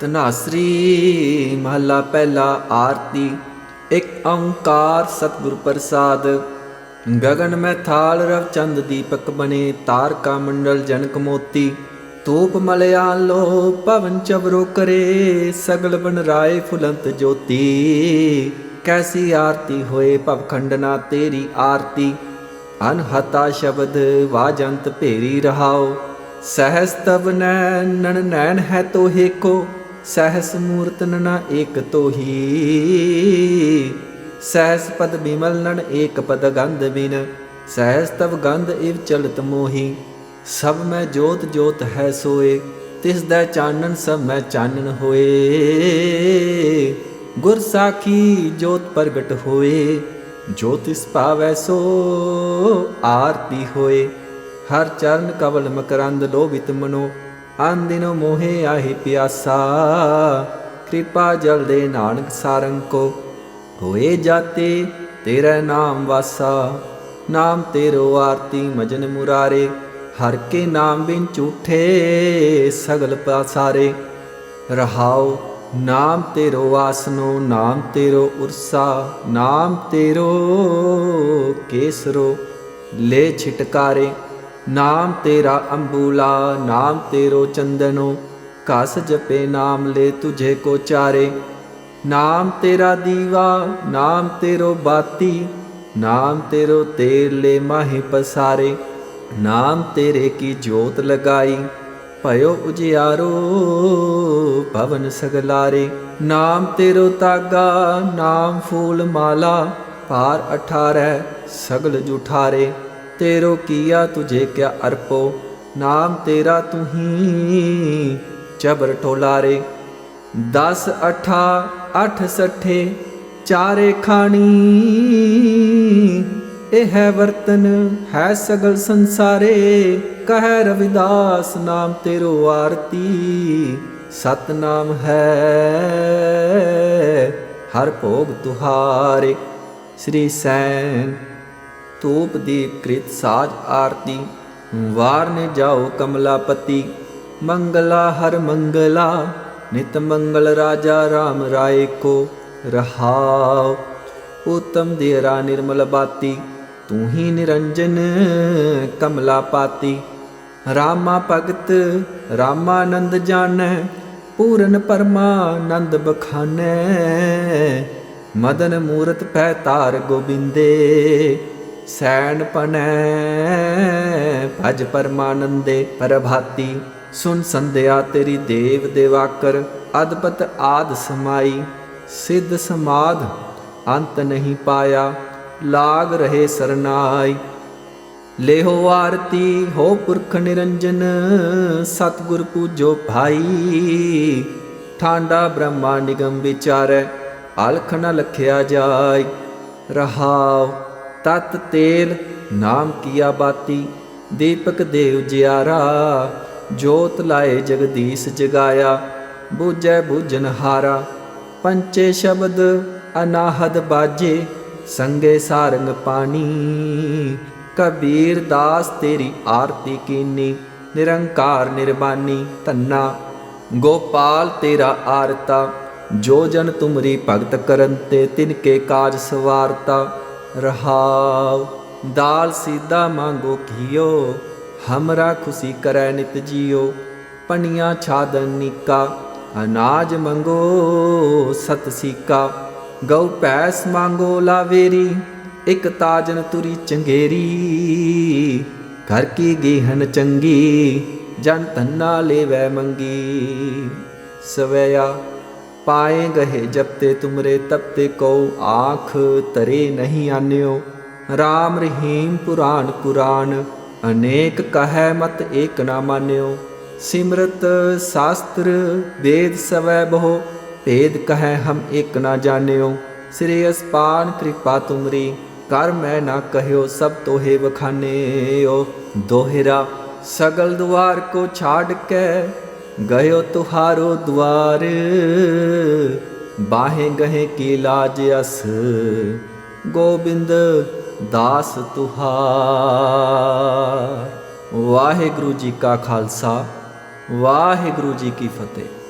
ਤਨਾਸਰੀ ਮਹਲਾ ਪਹਿਲਾ ਆਰਤੀ, ਇੱਕ ਓੰਕਾਰ ਸਤਿਗੁਰ ਪ੍ਰਸਾਦ। ਗगन ਮੈਂ ਥਾਲ ਰਵ ਚੰਦ ਦੀਪਕ ਬਣੇ, ਤਾਰਕਾ ਮੰਡਲ ਜਨਕ ਮੋਤੀ। ਤੂਪ ਮਲਿਆ ਲੋ ਪਵਨ ਚਬਰੋ ਕਰੇ, ਸਗਲ ਬਨ ਰਾਏ ਫੁਲੰਤ ਜੋਤੀ। ਕੈਸੀ ਆਰਤੀ ਹੋਏ ਭਵ ਖੰਡਨਾ ਤੇਰੀ ਆਰਤੀ। ਅਨਹਤਾ ਸ਼ਬਦ ਵਾਜੰਤ ਭੇਰੀ ਰਹਾਓ। ਸਹਸ ਤਵ ਨੈਣ ਨੈਣ ਹੈ ਤੋਹੇ ਕੋ ਸਹਸ ਮੂਰਤ ਨਨਾ ਏਕ ਤੋਹੀ। ਸਹਸ ਪਦ ਬਿਮਲ ਨਨ ਏਕ ਪਦ ਗੰਧ ਬਿਨ। ਸਹਸ ਤਵ ਗੰਧ ਇਵ ਚਲਤ ਮੋਹੀ। ਸਭ ਮੈਂ ਜੋਤ ਜੋਤ ਹੈ ਸੋਏ। ਤਿਸ ਦਾ ਚਾਨਣ ਸਭ ਮੈਂ ਚਾਨਣ ਹੋਏ। ਗੁਰ ਸਾਖੀ ਜੋਤ ਪ੍ਰਗਟ ਹੋਏ। ਜੋਤਿਸ ਪਾਵੈ ਸੋ ਆਰਤੀ ਹੋਏ। ਹਰ ਚਰਨ ਕਵਲ ਮਕਰੰਦ ਲੋਭਿਤ ਮਨੋ। ਆਂ ਮੋਹੇ ਆਹੀ ਪਿਆਸਾ, ਕਿਰਪਾ ਜਲ ਦੇ ਨਾਨਕ ਸਾਰੰਗ ਕੋ। ਹੋਏ ਜਾਤੇ ਤੇਰਾ ਨਾਮ ਵਾਸਾ, ਨਾਮ ਤੇਰੋ ਆਰਤੀ ਮਜਨ ਮੁਰਾਰੇ। ਹਰ ਕੇ ਨਾਮ ਬਿਨ ਝੂਠੇ ਸਗਲ ਪਾਸਾਰੇ। ਰਹਾਓ ਨਾਮ ਤੇਰੋ ਆਸਨੋ, ਨਾਮ ਤੇਰੋ ਉਰਸਾ, ਨਾਮ ਤੇਰੋ ਕੇਸਰੋ। ਲੈ ਛਿਟਕਾਰੇ ਨਾਮ ਤੇਰਾ ਅੰਬੂਲਾ, ਨਾਮ ਤੇਰੋ ਚੰਦਨੋ ਕਸ ਜਪੇ ਨਾਮ ਲੈ ਤੁਝੇ ਕੋ ਚਾਰੇ। ਨਾਮ ਤੇਰਾ ਦੀਵਾ, ਨਾਮ ਤੇਰੋ ਬਾਤੀ, ਨਾਮ ਤੇਰੋ ਤੇਲ ਲੈ ਮਾਹੀ ਪਸਾਰੇ। ਨਾਮ ਤੇਰੇ ਕੀ ਜੋਤ ਲਗਾਈ, ਭਇਓ ਉਜਿਆਰੋ ਭਵਨ ਸਗਲਾਰੇ। ਨਾਮ ਤੇਰੋ ਤਾਗਾ, ਨਾਮ ਫੂਲ ਮਾਲਾ, ਭਾਰ 18 ਸਗਲ ਜੁਠਾਰੇ। ਤੇਰੋ ਕੀਆ ਤੁਝੇ ਕਿਆ ਅਰਪੋ, ਨਾਮ ਤੇਰਾ ਤੂੰ ਹੀ ਚਬਰ ਟੋਲਾਰੇ 10 ਅਠਾ 8 ਸੱਠੇ, ਚਾਰੇ ਖਾਣੀ, ਇਹ ਹੈ ਵਰਤਨ, ਹੈ ਸਗਲ ਸੰਸਾਰੇ। ਕਹਿ ਰਵਿਦਾਸ, ਨਾਮ ਤੇਰੋ ਆਰਤੀ, ਸਤਨਾਮ ਹੈ, ਹਰ ਭੋਗ ਤੁਹਾਰੇ। ਸ੍ਰੀ ਸੈਨ ਧੂਪ ਦੀਪ ਕ੍ਰਿਤ ਸਾਜ ਆਰਤੀ, ਵਾਰ ਨੇ ਜਾਓ ਕਮਲਾਪਤੀ, ਮੰਗਲਾ ਹਰ ਮੰਗਲਾ, ਨਿਤ ਮੰਗਲ ਰਾਜਾ RAM ਰਾਏ ਕੋ ਰਹਾਉ। ਉਤਮ ਦੇਰਾ ਨਿਰਮਲ ਬਾਤੀ, ਤੂੰ ਹੀ ਨਿਰੰਜਨ ਕਮਲਾ ਪਾਤੀ ਰਾਮਾ ਭਗਤ, ਰਾਮਾਨੰਦ ਜਾਣੈ, ਪੂਰਨ ਪਰਮਾਨੰਦ ਬਖਾਨੈ। ਮਦਨ ਮੂਰਤ ਪੈ ਤਾਰ ਗੋਬਿੰਦੇ ਸੈਣ ਪਨੈ। ਭਜ ਪਰਮਾਨੰਦੇ ਪ੍ਰਭਾਤੀ, ਸੁਨ ਸੰਧਿਆ ਤੇਰੀ ਦੇਵ ਦੇਵਾਕਰ ਅਦਪਤ ਆਦ ਸਮਾਈ। ਸਿੱਧ ਸਮਾਧ ਅੰਤ ਨਹੀਂ ਪਾਇਆ, ਲਾਗ ਰਹੇ ਸਰਨਾਈ। ਲੇਹੋ ਆਰਤੀ, ਹੋ ਪੁਰਖ ਨਿਰੰਜਨ, ਸਤਿਗੁਰ ਪੂਜੋ ਭਾਈ। ਠਾਂਡਾ ਬ੍ਰਹਮਾ ਨਿਗਮ ਵਿਚਾਰੈ, ਅਲਖ ਨ ਲਖਿਆ ਜਾय ਰਹਾਉ ਤਤ ਤੇਲ ਨਾਮ ਕੀਆ ਬਾਤੀ, ਦੀਪਕ ਦੇਵ ਜਿਆਰਾ, ਜੋਤ ਲਾਏ ਜਗਦੀਸ਼ ਜਗਾਇਆ, ਬੂਝੈ ਬੂਝਨ ਹਾਰਾ, ਪੰਚੇ ਸ਼ਬਦ ਅਨਾਹਦ ਬਾਜੇ, ਸੰਗੇ ਸਾਰੰਗ ਪਾਣੀ। ਕਬੀਰ ਦਾਸ ਤੇਰੀ ਆਰਤੀ ਕੀਨੀ, ਨਿਰੰਕਾਰ ਨਿਰਬਾਨੀ ਧੰਨਾ। ਗੋਪਾਲ ਤੇਰਾ ਆਰਤਾ, ਜੋ ਜਨ ਤੁਮਰੀ ਭਗਤ ਕਰਨ ਤੇ ਤਿਨ ਕੇ ਕਾਜ ਸਵਾਰਤਾ। ਰਹਾਉ। ਦਾਲ ਸੀਦਾ ਮੰਗੋ ਕੀਓ ਹਮਰਾ ਖੁਸ਼ੀ ਕਰੈ ਨਿਤ ਜੀਓ। ਪਣੀਆਂ ਛਾਦਨ ਨਿਕਾ, ਅਨਾਜ ਮੰਗੋ ਸਤ ਸੀਕਾ। ਗਉ ਪੈਸ ਮੰਗੋ ਲਾਵੇਰੀ, ਇਕ ਤਾਜਨ ਤੁਰੀ ਚੰਗੇਰੀ। ਘਰ ਕੀ ਗੇਹਨ ਚੰਗੀ, ਜਨ ਤੰਨਾ ਲੇਵੈ ਮੰਗੀ। ਸਵਿਆ ਪਾਏ ਗਏ ਜਪਤੇ ਤੁਮਰੇ ਤਪਤੇ ਕੋ ਆਖ ਤਰੇ ਨਹੀਂ ਆਨਿਓ। RAM ਰਹੀਮ ਪੁਰਾਨ ਕੁਰਾਨ ਅਨੇਕ ਕਹੈ ਮਤ ਏਕ ਨਾ ਮਾਨਿਓ। ਸਿਮਰਤ ਸ਼ਾਸਤਰ ਵੇਦ ਸਵੈ ਬਹੁ, ਭੇਦ ਕਹੈ ਹਮ ਏਕ ਨਾ ਜਾਣਿਓ। ਸ੍ਰੀ ਅਸਪਾਨ ਕਿਰਪਾ ਤੁਮਰੀ, ਕਰ ਮੈਂ ਨਾ ਕਹਿਓ ਸਭ ਤੋਹੇ ਵਖਾਨੇਓ। ਦੋਹਿਰਾ, ਸਗਲ ਦੁਆਰ ਕੋ ਛਾੜ ਕੇ ਗਇਓ ਤੁਹਾਰੋ ਦੁਆਰ, ਬਾਹੇ ਗਹੇ ਕੀ ਲਾਜ ਅਸ। ਗੋਬਿੰਦ ਦਾਸ ਤੁਹਾਰ। ਵਾਹਿਗੁਰੂ ਜੀ ਕਾ ਖਾਲਸਾ, ਵਾਹਿਗੁਰੂ ਜੀ ਕੀ ਫਤਿਹ।